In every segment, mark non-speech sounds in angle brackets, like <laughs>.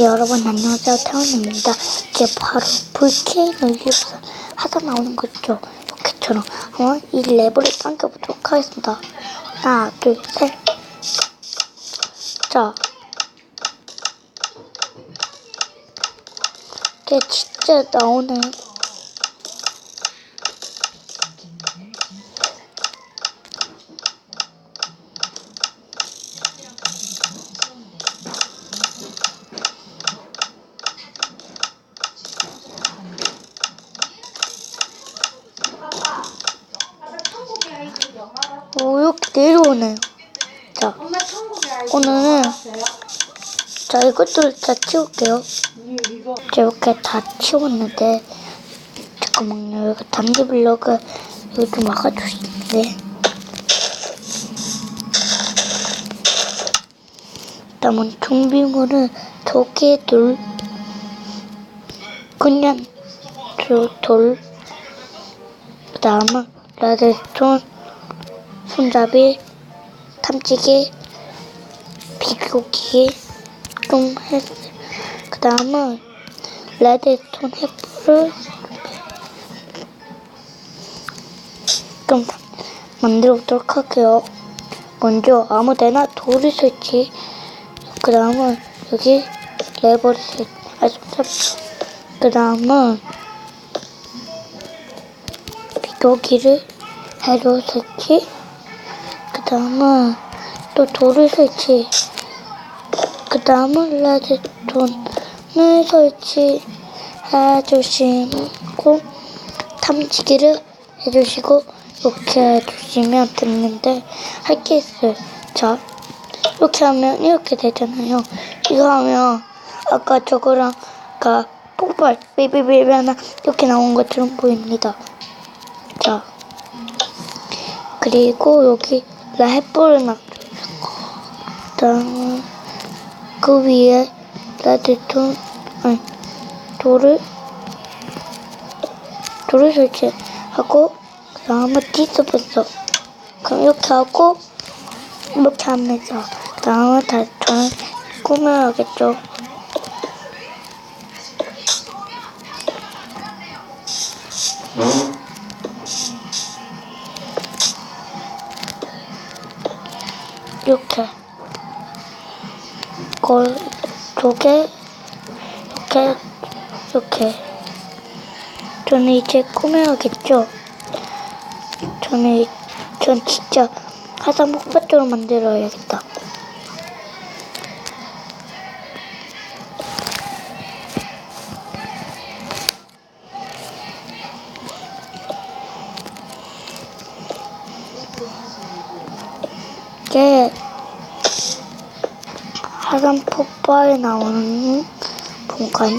여러분 안녕하세요. 태원입니다. 이게 바로 볼케이노 위에서 하다 나오는 거죠? 이렇게처럼. 한번 이 레버를 당겨보도록 하겠습니다. 하나 둘셋자. 이게 진짜 나오네 오 이렇게 내려오네요. 자 오늘은? 자 이것들을 다 치울게요. 이렇게 다 치웠는데 잠깐만요. 여기 단기 블럭을 여기 좀 막아주시는데? 다음은 준비물은 도끼 돌 그냥 저 돌, 그 다음은 레드스톤, 손잡이, 탐지기, 비교기 좀 했어요. 그 다음은 레드스톤 횃불을 좀 만들어 보도록 할게요. 먼저 아무 데나 돌을 설치. 그 다음은 여기 레버를 설치. 아, 그 다음은 비교기를 해로 설치. 그 다음은 또 돌을 설치. 그 다음은 레드톤을 설치해 주시고 탐지기를 해주시고 이렇게 해주시면 됐는데 할 게 있어요. 자 이렇게 하면 이렇게 되잖아요. 이거 하면 아까 저거랑 아까 폭발 비비비비 하나 이렇게 나온 것처럼 보입니다. 자 그리고 여기 햇불을 놔주는 거. 그다음에 그 위에 레드톤 아니 돌을 돌을 설치하고 그 다음에 뒤집었어 그럼 이렇게 하고 이렇게 하면서 그 다음에 다시 저는 꾸며야겠죠 이 걸 두개 이렇게 이렇게. 저는 이제 꾸며야겠죠? 저는 이- 전 진짜 화산 폭발적으로 만들어야겠다. 이게 화산 폭발에 나오는 공간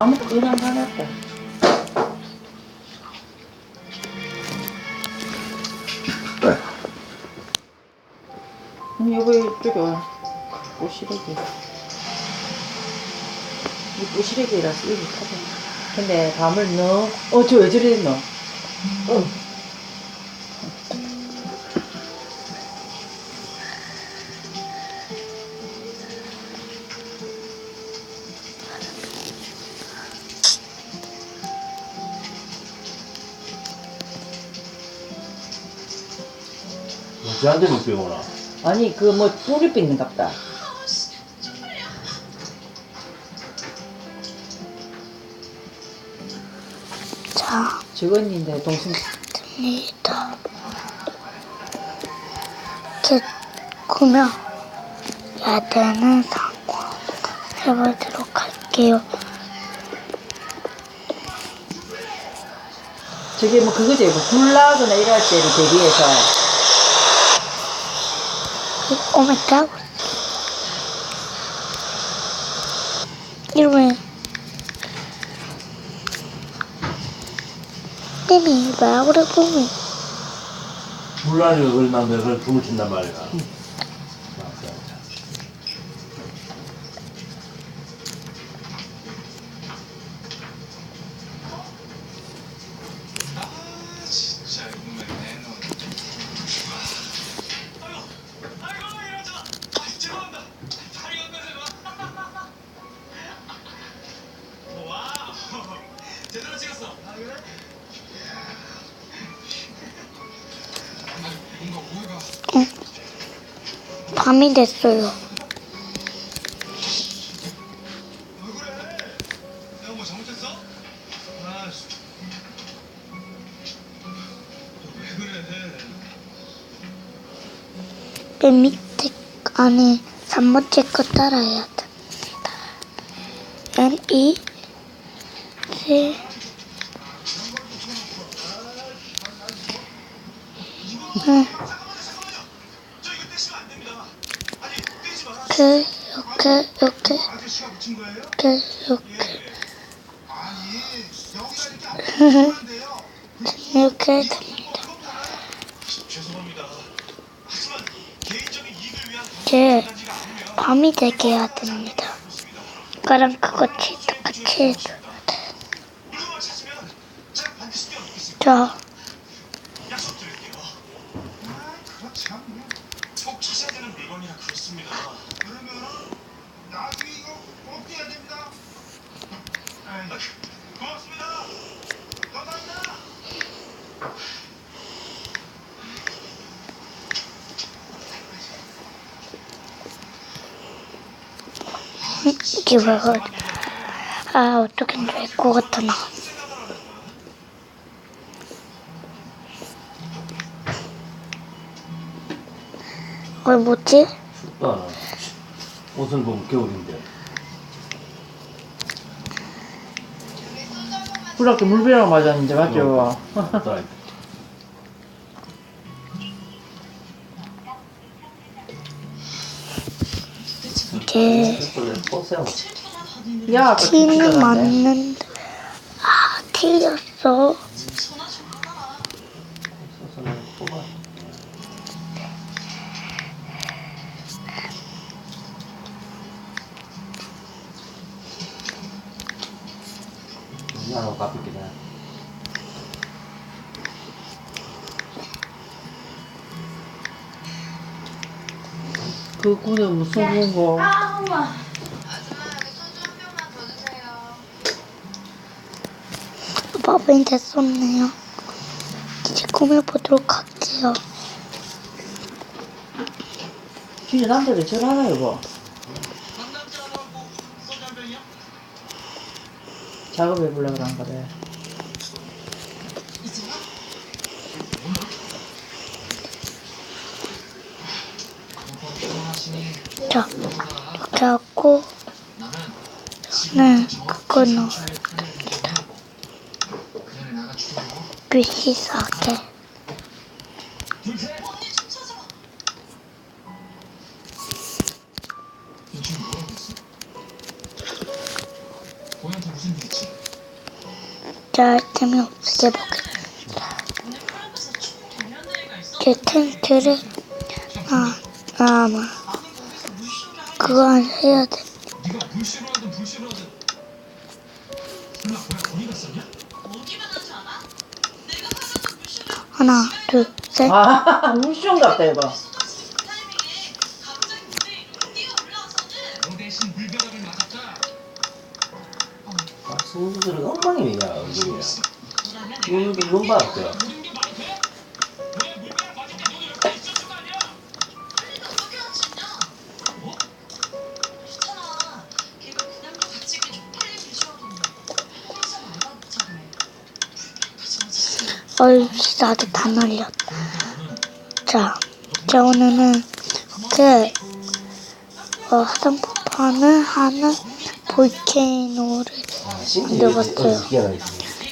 다음에 그냥 하겠다. 음, 여기 이쪽에 와. 부시래기. 이 부시래기라서 여기 타자. 근데 밤을 넣어. 어, 저 왜 저래 넣어? 저한테 못 배우나? 아니, 그 뭐 뿌리 삐는 갑다. 자, 직원인데 동생 됩니다. 이렇게 꾸며 야대는 상황 해보도록 할게요. 저게 뭐 그거지 뭐 불나거나 이럴 때를 대비해서 Oh my god. 이러면 땜이 마구를 보면 몰라요 얼마 맥을 부어준단 말이야 밤이 됐어요. 맨 밑에 안에 3번째 거 따라야 됩니다. N, E, C, 응, 이렇게, 이렇게, 이렇게? 이렇게, 이렇게, <laughs> 이렇게 됩니다. 이제 밤이 되게 해야 됩니다. 그럼 그거 같이 똑같이 해줘. 물건만 찾으면 제가 반드시 뛰어넘겠습니다. 자, 약속드릴게요. 아, 그렇죠. 꼭 찾아야 되는 물건이라 그렇습니다. 그러면 됩니다. 아, 어떻게 될것 같아, 나. 어, 뭐지? 춥다. 옷을 보면 겨울인데. 불학교 물배랑 맞았는데 맞죠? 춥다. 이게 버스야. 야, T는 죽잖아. 맞는데, 아, 틀렸어. 그 군에 무슨 한 병만 더 주세요. 밥은 됐었네요. 이제 꾸며보도록 할게요. 진짜 남자들 저러나 여보. 남자 하나 고 소주 한 병이요? 작업해 보려고 그런 거래. 자, 이렇게 하고, 저는 그거. 비시하게. 고양이한테 무슨 일 있지? 자, 재미없게 먹겠습니다. 제 텐트를, 아, 아, 아마, 그거 해야 돼. 네가 물 싫어하든 불 싫어하든 몰라 고양 어디 갔었냐? 하나, 둘, 셋. 아, 물쇼 같다 맞았다 아, 승부들은 엉망이야, 얼굴이야. 이게 눈 봤어요. 어이, 나도 다 날렸다. 자, 자, 오늘은 이렇게, 어, 화장품판을 하는 볼케이노를 만들어봤어요.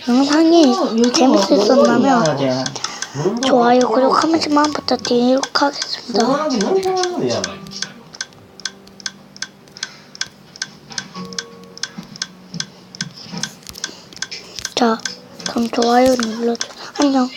영상이 재밌으셨다면 좋아요, 그리고 한 번씩만 부탁드리도록 하겠습니다. 자, 그럼 좋아요 눌러줘. 안녕.